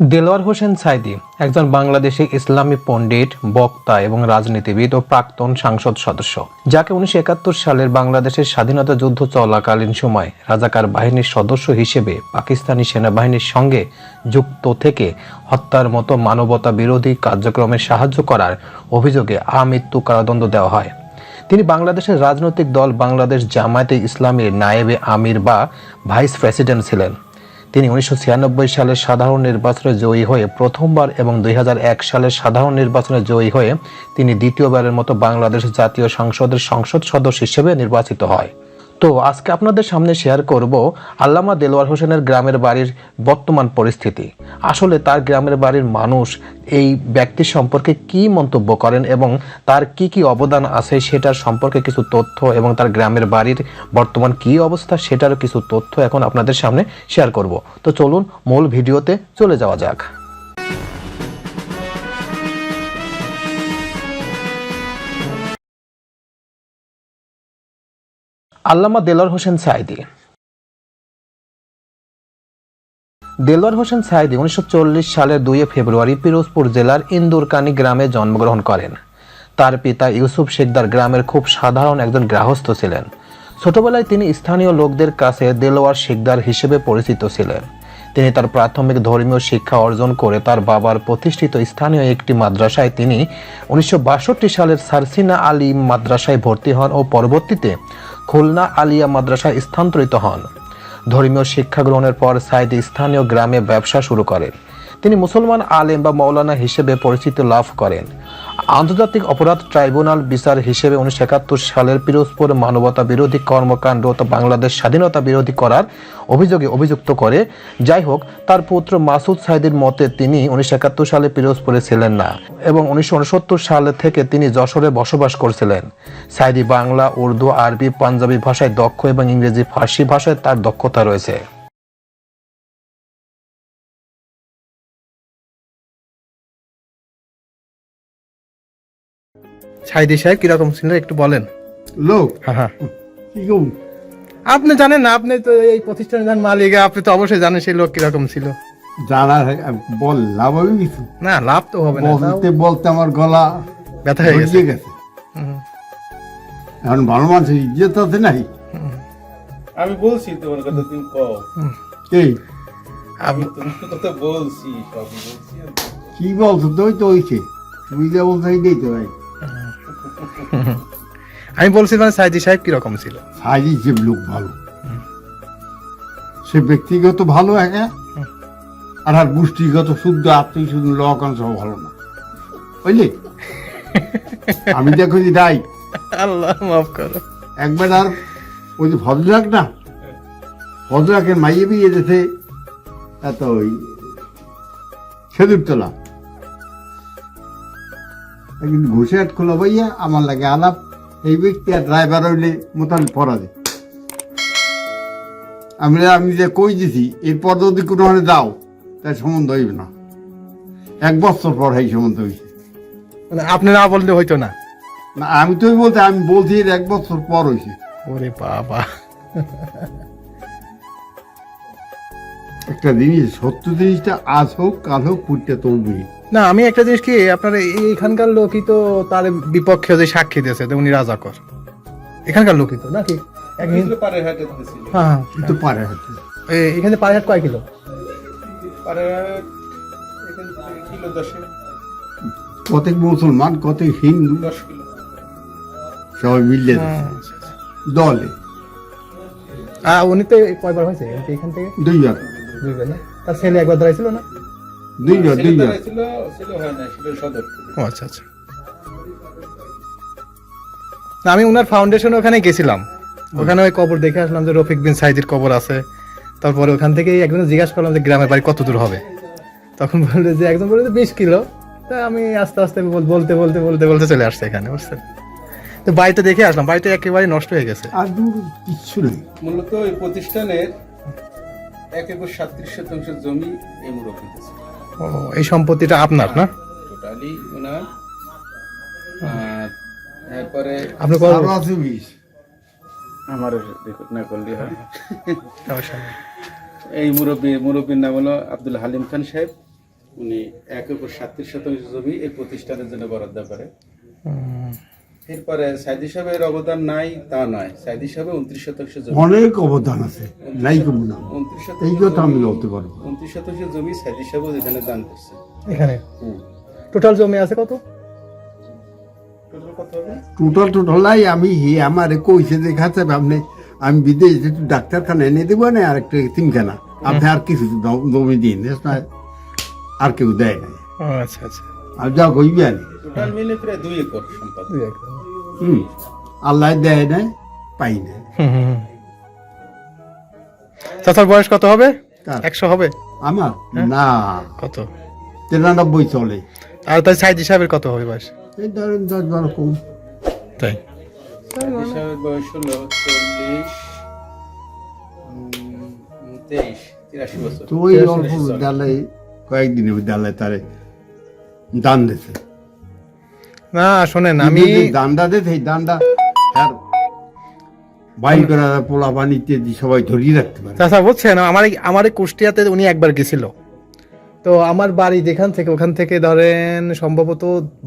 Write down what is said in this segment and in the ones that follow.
দেলোয়ার হোসেন সাইদি, একজন বাংলাদেশি ইসলামী পণ্ডিত, বক্তা এবং রাজনীতিবিদ ও প্রাক্তন সাংসদ সদস্য, যাকে উনিশশো একাত্তর সালের বাংলাদেশের স্বাধীনতা যুদ্ধ চলাকালীন সময় রাজাকার বাহিনীর সদস্য হিসেবে পাকিস্তানি সেনাবাহিনীর সঙ্গে যুক্ত থেকে হত্যার মতো মানবতা বিরোধী কার্যক্রমে সাহায্য করার অভিযোগে আমৃত্যু কারাদণ্ড দেওয়া হয়। তিনি বাংলাদেশের রাজনৈতিক দল বাংলাদেশ জামায়াতে ইসলামীর নায়েবে আমির বা ভাইস প্রেসিডেন্ট ছিলেন। তিনি উনিশশো সালে সাধারণ নির্বাচনে জয়ী হয়ে প্রথমবার এবং দুই হাজার এক সালে সাধারণ নির্বাচনে জয়ী হয়ে তিনি দ্বিতীয়বারের মতো বাংলাদেশ জাতীয় সংসদের সংসদ সদস্য হিসেবে নির্বাচিত হয়। তো আজকে আপনাদের সামনে শেয়ার করব আল্লামা দেলোয়ার হোসেনের গ্রামের বাড়ির বর্তমান পরিস্থিতি। আসলে তার গ্রামের বাড়ির মানুষ এই ব্যক্তি সম্পর্কে কি মন্তব্য করেন এবং তার কি কি অবদান আছে সেটার সম্পর্কে কিছু তথ্য এবং তার গ্রামের বাড়ির বর্তমান কি অবস্থা সেটারও কিছু তথ্য এখন আপনাদের সামনে শেয়ার করব। তো চলুন মূল ভিডিওতে চলে যাওয়া যাক। আল্লামা দেলোয়ার হোসেন সাইদি দেলোয়ার হোসেন সাইদি উনিশশো সালের দুই ফেব্রুয়ারি পিরোজপুর জেলার ইন্দুরকানি গ্রামে জন্মগ্রহণ করেন। তার পিতা ইউসুফ শেখদার গ্রামের খুব সাধারণ একজন গৃহস্থ ছিলেন। ছোটবেলায় তিনি স্থানীয় লোকদের কাছে দেলোয়ার শেখদার হিসেবে পরিচিত ছিলেন। তিনি তার প্রাথমিক ধর্মীয় শিক্ষা অর্জন করে তার বাবার প্রতিষ্ঠিত স্থানীয় একটি মাদ্রাসায় তিনি উনিশশো বাষট্টি সালের সারসিনা আলী মাদ্রাসায় ভর্তি হন ও পরবর্তীতে খুলনা আলিয়া মাদ্রাসায় স্থানান্তরিত হন। ধর্মীয় শিক্ষা গ্রহণের পর সাইদ স্থানীয় গ্রামে ব্যবসা শুরু করেন। তিনি মুসলমান আলেম বা মৌলানা হিসেবে পরিচিতি লাভ করেন। আন্তর্জাতিক অপরাধ ট্রাইব্যুনাল বিচার হিসেবে উনিশশো একাত্তর সালের পিরোজপুর মানবতা বিরোধী কর্মকাণ্ড বাংলাদেশ স্বাধীনতা বিরোধী করার অভিযোগে অভিযুক্ত করে। যাই হোক, তার পুত্র মাসুদ সাইদির মতে তিনি উনিশশো একাত্তর সালে পিরোজপুরে ছিলেন না এবং উনিশশো উনসত্তর সালে থেকে তিনি যশোরে বসবাস করছিলেন। সাইদি বাংলা, উর্দু, আরবি, পাঞ্জাবি ভাষায় দক্ষ এবং ইংরেজি, ফার্সি ভাষায় তার দক্ষতা রয়েছে। সাইদি সাহেব কীরকম ছিল একটু বলেন। লোক? হ্যাঁ হ্যাঁ। আপনি জানেন না আপনি তো এই প্রতিষ্ঠানের যান মালিক আপনি তো অবশ্যই জানেন সেই লোক কীরকম ছিল। জানা বললাম আমি কিছু না লাভ তো হবে না বলতে বলতে আমার গলা ব্যথা হয়ে গেছে। গেছে। এখন ভালো মানুষের ইজ্জত আছে নাই আমি বলছি তোমার কথা তুমি কও। এই আপ- তোমার কথা বলছি সবই বলছি। আমি। কি বলছো? তুই তো হইছে তুমি যা বলছো এইটাই তো ভাই আমি বলছিলাম সাইদি সাহেব কীরকম ছিল? সাজি যে লোক ভালো। সে ব্যক্তিগত ভালো একা আর আর গোষ্ঠীগত শুদ্ধ আত্মীয় শুদ্ধ লকান সব ভালো না। বুঝলি? আমি দেখো যে নাই আল্লাহ মাফ করো। একবার আর ওই যে ভদ্রাক না? ভদ্রাকের মাইয়ে বিয়ে যেতে এত ওই খেদুরতলা একদিন ঘুষে খোলা বইয়া আমার লাগে আলাপ এই ব্যক্তি আর ড্রাইভার হইলে মোতাবেক পড়া যায় আমি আমি যে কই দিছি এরপর যদি কোনো মানে দাও তাই সম্বন্ধ হইবে না। এক বছর পর এই সম্বন্ধ হয়েছে মানে আপনি না বললে হইতো না? না আমি তো বলতে আমি বলছি এর এক বছর পর হয়েছে ওরে বাবা। একটা জিনিস সত্য জিনিসটা আজ হোক কাল হোক পুটতে তুলবি না আমি একটা জিনিস কি আপনার এই- এখানকার লোকই তো তার বিপক্ষে যে সাক্ষী দিয়েছে উনি রাজাকর এখানকার লোকই তো নাকি? এক হিন্দু পারে হাটে হ্যাঁ হ্যাঁ। কিন্তু পারে হয়তো এখানে পায়ে হাট কয় কিলো? পারে হাট এখান থেকে কিলো দশে। কতক মুসলমান কতক হিন্দু। দশ কিলো। সবাই মিললে দলে। আহ, উনি তো কয়বার হয়েছে? এখান থেকে? দুইবার। দুইবার না? তার ছেলে একবার দাঁড়াইছিল না? দুইবার দুইবার ছিল ছিল হয় না ছিল সদর। ও আচ্ছা আচ্ছা। আমি ওনার ফাউন্ডেশন ওখানে গেছিলাম। ওখানে ওই কবর দেখে আসলাম যে রফিক বিন সাইদির কবর আছে। তারপরে ওখান থেকে একজন জিজ্ঞাসা করলাম যে গ্রামের বাড়ি কত দূর হবে? তখন বলল যে একজন বলল যে বিশ কিলো। তা আমি আস্তে আস্তে বল- বলতে বলতে বলতে বলতে চলে আসছে এখানে বুঝছেন? তো বাড়িতে দেখে আসলাম বাড়িতে একেবারে নষ্ট হয়ে গেছে। আর দূর কিচ্ছু নেই। মূলত এই প্রতিষ্ঠানের এক একর সাত্রিশ শতাংশ জমি এই মুরব্বী ও এই সম্পত্তিটা আপনার না? টোটালি ওনার আর এরপরে আপনি কত আমার রেকর্ড না করলে হয়। এই মুরব্বী মুরব্বীর নাম হলো আব্দুল হালিম খান সাহেব। উনি এক একর সাতত্রিশ শতাংশ জমি এই প্রতিষ্ঠানের জন্য বরাদ্দ করে। এরপরে সাইদি সাহেবের অবদান নাই তা নয়। সাইদি সাহেব উনত্রিশ শতাংশ অনেক অবদান আছে। নাই কম না উনত্রিশ এই শতাংশ কথা আমি বলতে পারব। উনত্রিশ শতাংশ জমি সাইদি এখানে দান করছে। এখানে? টোটাল জমি আছে কত? টোটাল টোটাল নাই। আমি হি আমার কইছে যে আপনি আমি বিদেশ ডাক্তারখানা এনে দেবো না আর একটা তিনখানা আপনি আর কিছু জমি দিন আর কেউ দেয় না আচ্ছা আচ্ছা। আর যা কইবি আনি টোটাল মিলে প্রায় দুই একর সম্পদ। দুই একর। হুম। আল্লাহ দেয় না পাই না। চাচার বয়স কত হবে? একশো হবে? আমার? না। কত? তিরানব্বই চলে। আর তাই সাইজি সাহেবের কত হবে বয়স? এই ধরেন দশ বারো কম। তাই। সাইদি বয়স হলো চল্লিশ তেইশ অল্প ডালে কয়েকদিনের তারে দান দিছে। না শোনেন আমি দান্ডা দে সেই দান্ডা আর পোলা পানিতে সবাই ধরিয়ে রাখতে পারে। চাচা বুঝছেন? আমার আমার কুষ্টিয়াতে উনি একবার গেছিল। তো আমার বাড়ি যেখান থেকে ওখান থেকে ধরেন সম্ভবত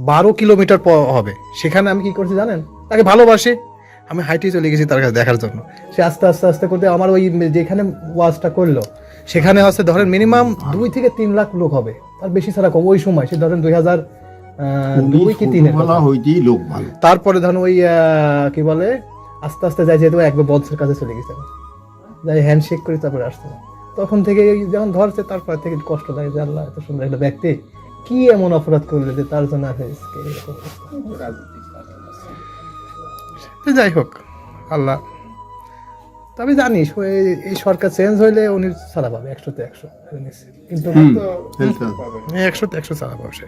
বারো কিলোমিটার হবে। সেখানে আমি কি করছি জানেন? তাকে ভালোবাসি। আমি হাইটে চলে গেছি তার কাছে দেখার জন্য। সে আস্তে আস্তে আস্তে করতে আমার ওই যেখানে ওয়াজটা করল সেখানে হচ্ছে ধরেন মিনিমাম দুই থেকে তিন লাখ লোক হবে। আর বেশি ছাড়া কম। ওই সময় সে ধরেন দুই হাজার দুই কি তিনের কথা। হইতেই লোক ভালো তারপরে ধরুন ওই কি বলে আস্তে আস্তে যাই যেহেতু একবার বন্ধের কাছে চলে গেছে। যাই হ্যান্ডশেক করে তারপরে আসতে তখন থেকে যখন ধরছে তারপর থেকে কষ্ট লাগে যে আল্লাহ এত সুন্দর একটা ব্যক্তি। কি এমন অপরাধ করলে যে তার জন্য আছে। যাই হোক আল্লাহ। তবে জানিস এই সরকার চেঞ্জ হইলে উনি সারা পাবে একশোতে একশো। কিন্তু তো একশোতে একশো সারা পাবে সে।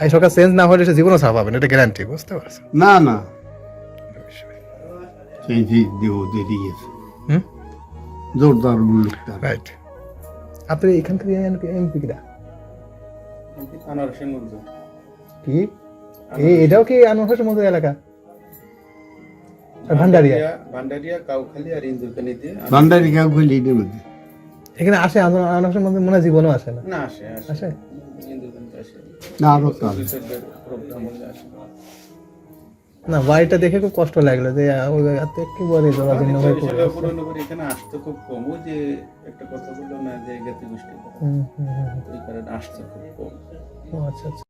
এই সরকার চেঞ্জ না হলে সে জীবনও না এটা গ্যারান্টি বুঝতে না না। দেরি গেছে। জোরদার রাইট আপনি এখানকার এমপি কিরা? আনারসের কি? এটাও কি আনোয়ার এলাকা? ভান্ডারিয়া ভান্ডারিয়া। কাউখালী আর ইন্দুরকানি দিয়ে আনারস- ভান্ডারি কাউ কইলে এটার মধ্যে এখানে আসে মধ্যে মনে হয় জীবনও আসে না। না আসে না বাড়িটা দেখে খুব কষ্ট লাগল যে ওই এত একেবারে জরাজীর্ণ হয়ে পড়ে। পুরনো করে এখানে আসতে খুব কম। ওই যে একটা কথা বলল না যে গেতে গোষ্ঠী। হুম, হুম, হুম, হুম। কারণে আসতে খুব কম। ও আচ্ছা আচ্ছা।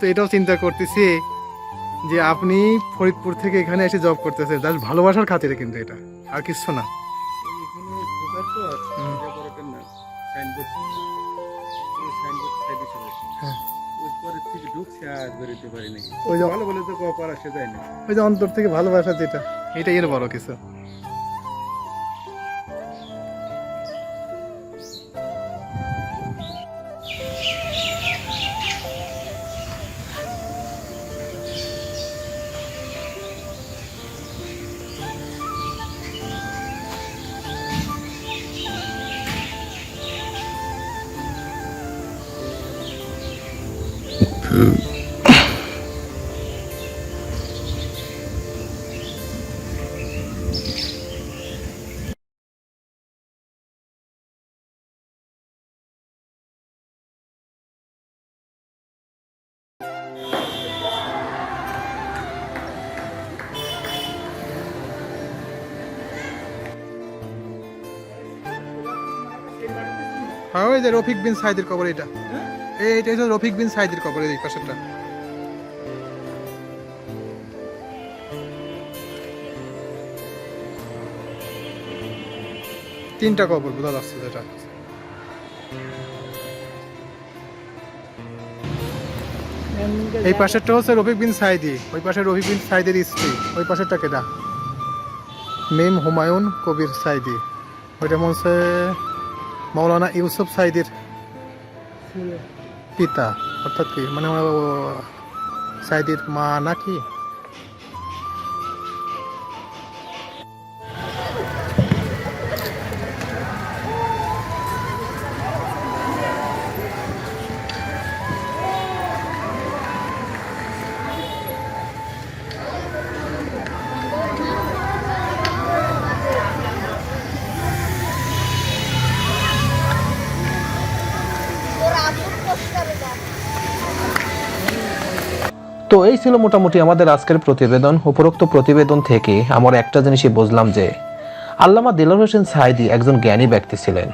তো এটাও চিন্তা করতেছি যে আপনি ফরিদপুর থেকে এখানে এসে জব করতেছেন। জাস্ট ভালোবাসার খাতিরে কিন্তু এটা আর কিছু না। ওই হ্যাঁ। যে অন্তর থেকে ভালোবাসা যেটা এটা এর বড় কিছু। হ্যাঁ ওই যে রফিক বিন সাইদের কবর এটা। এই এটা হচ্ছে রফিক বিন সাইদের কবর এই পাশেরটা। তিনটা কবর বোঝা যাচ্ছে যেটা। এই পাশেরটা হচ্ছে রফিক বিন সাইদি, ওই পাশে রফিক বিন সাইদের স্ত্রী, ওই পাশেরটা কেটা মেম হুমায়ুন কবির সাইদি। ওইটা মনে হচ্ছে মৌলানা ইউসুফ সাইদের পিতা অর্থাৎ কি? মানে সাইদের মা নাকি? এই ছিল মোটামুটি আমাদের আজকের প্রতিবেদন, উপরোক্ত প্রতিবেদন থেকে আমরা একটা জিনিসই বুঝলাম যে আল্লামা দিলর হোসেন সাইদি একজন জ্ঞানী ব্যক্তি ছিলেন।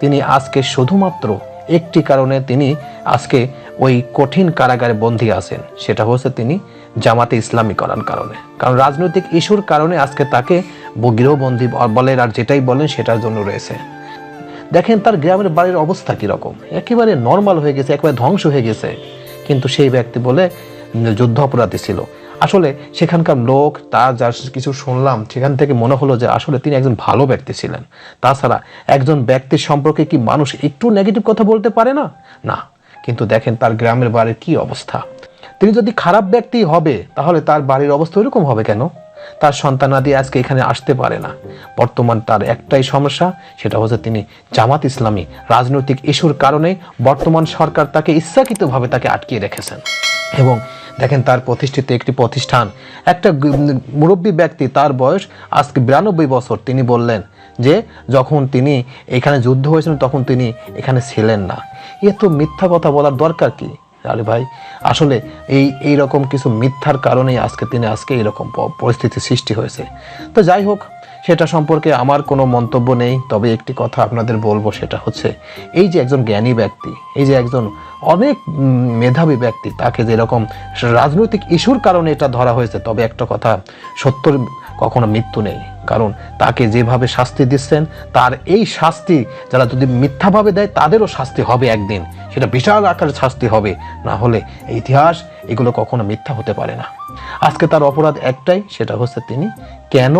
তিনি আজকে শুধুমাত্র একটি কারণে তিনি আজকে ওই কঠিন কারাগারে বন্দী আছেন, সেটা হচ্ছে তিনি জামাতে ইসলামী করার কারণে। কারণ রাজনৈতিক ইস্যুর কারণে আজকে তাকে গৃহবন্দী বলেন আর যেটাই বলেন সেটার জন্য রয়েছে। দেখেন তার গ্রামের বাড়ির অবস্থা কীরকম? একেবারে নর্মাল হয়ে গেছে, একেবারে ধ্বংস হয়ে গেছে। কিন্তু সেই ব্যক্তি বলে যুদ্ধ অপরাধী ছিল। আসলে সেখানকার লোক তার যা কিছু শুনলাম, সেখান থেকে মনে হলো যে আসলে তিনি একজন ভালো ব্যক্তি ছিলেন। তাছাড়া একজন ব্যক্তির সম্পর্কে কি মানুষ একটু নেগেটিভ কথা বলতে পারে না? না। কিন্তু দেখেন তার গ্রামের বাড়ির কি অবস্থা। তিনি যদি খারাপ ব্যক্তি হবে, তাহলে তার বাড়ির অবস্থা ওইরকম হবে কেন? তার সন্তানাদি আজকে এখানে আসতে পারে না। বর্তমান তার একটাই সমস্যা, সেটা হচ্ছে তিনি জামাত ইসলামী রাজনৈতিক ইস্যুর কারণে বর্তমান সরকার তাকে ইচ্ছাকৃতভাবে তাকে আটকিয়ে রেখেছেন। এবং দেখেন তার প্রতিষ্ঠিত একটি প্রতিষ্ঠান। একটা মুরব্বী ব্যক্তি তার বয়স আজকে বিরানব্বই বছর। তিনি বললেন যে, যখন তিনি এখানে যুদ্ধ হয়েছিলেন, তখন তিনি এখানে ছিলেন না। এ তো মিথ্যা কথা বলার দরকার কি? আরে ভাই, আসলে এই এই রকম কিছু মিথ্যার কারণেই আজকে তিনি, আজকে এরকম পরিস্থিতি সৃষ্টি হয়েছে। তো যাই হোক সেটা সম্পর্কে আমার কোনো মন্তব্য নেই, তবে একটি কথা আপনাদের বলব, সেটা হচ্ছে এই যে একজন জ্ঞানী ব্যক্তি, এই যে একজন অনেক মেধাবী ব্যক্তি, তাকে যেরকম রাজনৈতিক ইস্যুর কারণে এটা ধরা হয়েছে, তবে একটা কথা, সত্যর কখনো মৃত্যু নেই। কারণ তাকে যেভাবে শাস্তি দিচ্ছেন, তার এই শাস্তি যারা যদি মিথ্যাভাবে দেয়, তাদেরও শাস্তি হবে একদিন। সেটা বিশাল আকারের শাস্তি হবে, না হলে ইতিহাস এগুলো কখনো মিথ্যা হতে পারে না। আজকে তার অপরাধ একটাই, সেটা হচ্ছে তিনি কেন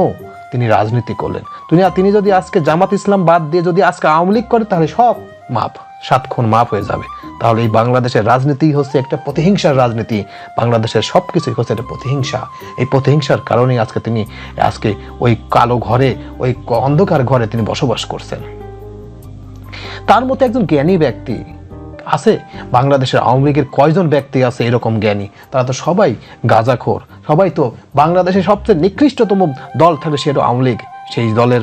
তিনি রাজনীতি করলেন। তিনি তিনি যদি আজকে জামাত ইসলাম বাদ দিয়ে যদি আজকে আওয়ামী লীগ করে, তাহলে সব মাপ, সাত খুন মাপ হয়ে যাবে। তাহলে এই বাংলাদেশের রাজনীতি হচ্ছে একটা প্রতিহিংসার রাজনীতি। বাংলাদেশের সব কিছুই হচ্ছে একটা প্রতিহিংসা। এই প্রতিহিংসার কারণেই আজকে তিনি, আজকে ওই কালো ঘরে, ওই অন্ধকার ঘরে তিনি বসবাস করছেন। তার মতো একজন জ্ঞানী ব্যক্তি আছে। বাংলাদেশের আওয়ামী লীগের কয়জন ব্যক্তি আছে এরকম জ্ঞানী? তারা তো সবাই গাঁজাখোর। সবাই তো বাংলাদেশের সবচেয়ে নিকৃষ্টতম দল থাকে সেটা আওয়ামী লীগ। সেই দলের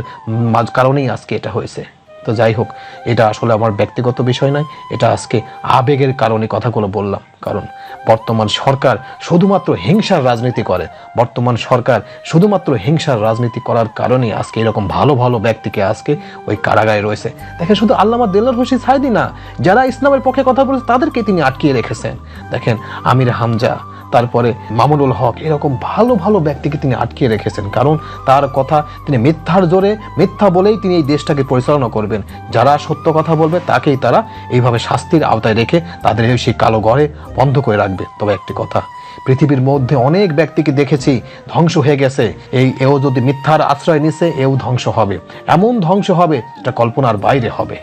কারণেই আজকে এটা হয়েছে। তো যাই হোক, এটা আসলে আমার ব্যক্তিগত বিষয় নয়, এটা আজকে আবেগের কারণে কথাগুলো বললাম। কারণ বর্তমান সরকার শুধুমাত্র হিংসার রাজনীতি করে। বর্তমান সরকার শুধুমাত্র হিংসার রাজনীতি করার কারণে আজকে এরকম ভালো ভালো ব্যক্তিকে আজকে ওই কারাগারে রয়েছে। দেখেন, শুধু আল্লামা দেল্লার হোসেন সাইদি না, যারা ইসলামের পক্ষে কথা বলেছে, তাদেরকে তিনি আটকিয়ে রেখেছেন। দেখেন, আমির হামজা তারপরে মামুনুল হক এরকম ভালো ভালো ব্যক্তিকে তিনি আটকিয়ে রেখেছেন। কারণ তার কথা তিনি মিথ্যার জোরে, মিথ্যা বলেই তিনি এই দেশটাকে পরিচালনা করবেন। যারা সত্য কথা বলবে, তাকেই তারা এইভাবে শাস্তির আওতায় রেখে তাদের সেই কালো ঘরে বন্ধ করে রাখবে। তবে একটি কথা, পৃথিবীর মধ্যে অনেক ব্যক্তিকে দেখেছি ধ্বংস হয়ে গেছে। এই এও যদি মিথ্যার আশ্রয় নিছে, এও ধ্বংস হবে। এমন ধ্বংস হবে এটা কল্পনার বাইরে হবে।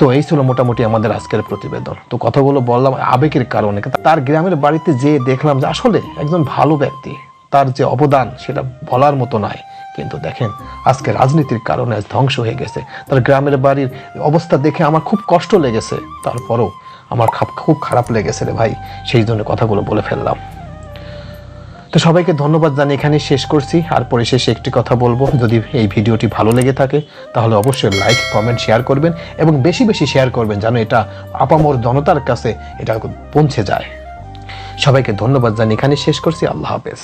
তো এই ছিল মোটামুটি আমাদের আজকের প্রতিবেদন। তো কথাগুলো বললাম আবেগের কারণে। তার গ্রামের বাড়িতে যে দেখলাম যে আসলে একজন ভালো ব্যক্তি। তার যে অবদান সেটা বলার মতো নয়। কিন্তু দেখেন, আজকে রাজনীতির কারণে আজ ধ্বংস হয়ে গেছে। তার গ্রামের বাড়ির অবস্থা দেখে আমার খুব কষ্ট লেগেছে। তারপরও আমার খুব খারাপ লেগেছে রে ভাই। সেই জন্য কথাগুলো বলে ফেললাম। তো সবাইকে ধন্যবাদ জানিয়ে এখানে শেষ করছি। আর পরে শেষে একটি কথা বলব। যদি এই ভিডিওটি ভালো লেগে থাকে, তাহলে অবশ্যই লাইক কমেন্ট শেয়ার করবেন এবং বেশি বেশি শেয়ার করবেন যেন এটা আপামর জনতার কাছে এটা পৌঁছে যায়। সবাইকে ধন্যবাদ জানিয়ে এখানে শেষ করছি। আল্লাহ হাফেজ।